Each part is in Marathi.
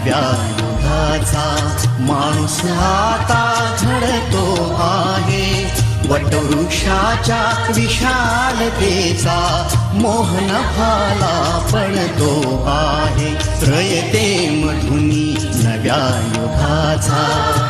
नव्या युगाचा माणूस आता झडतो आहे. वटवृक्षाच्या विशालतेचा मोहन भाला पडतो आहे. रयते मधुनी नव्या युगाचा.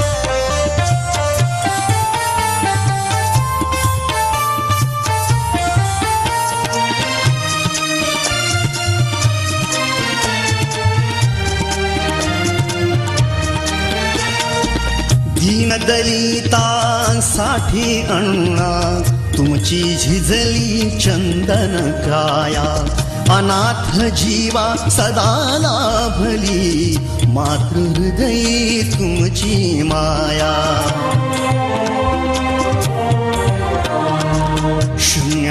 दलितांसाठी अण्णा तुमची झिजली चंदन काया अनाथ जीवा सदा लाभली मातृहृदयी तुमची माया.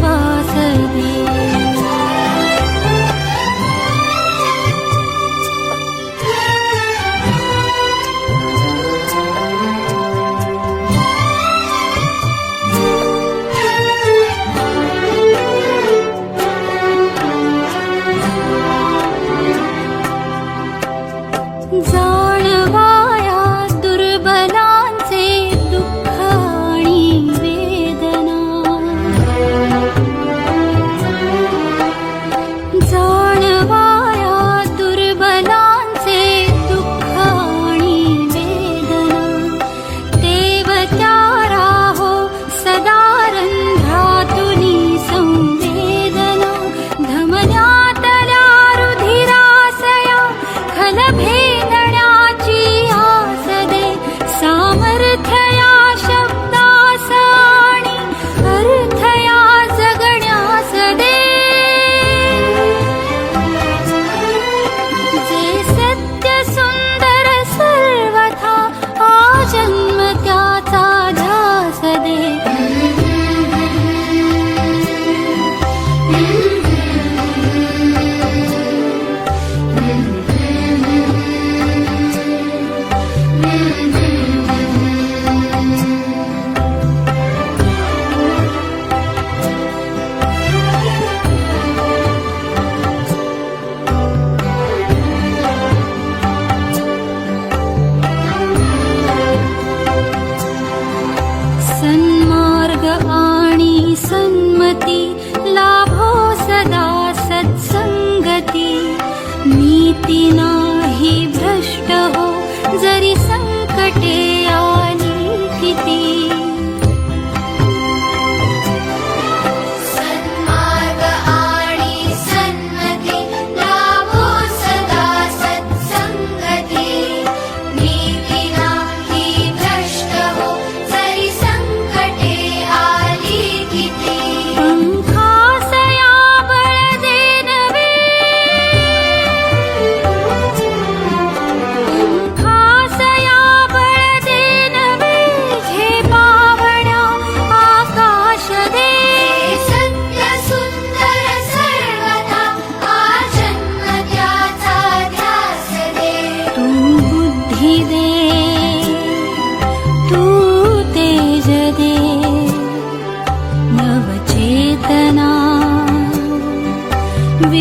我在你。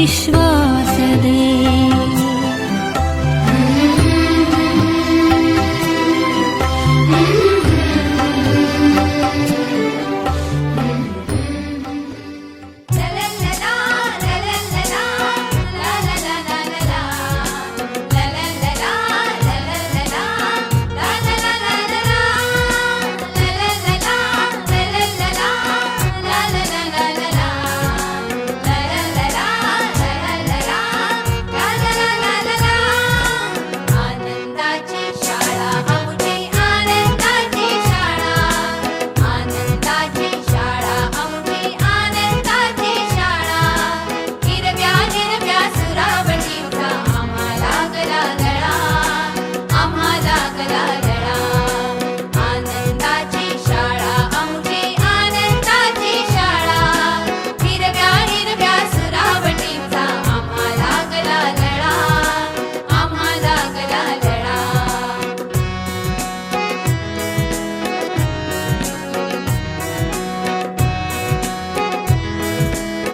Vyšvo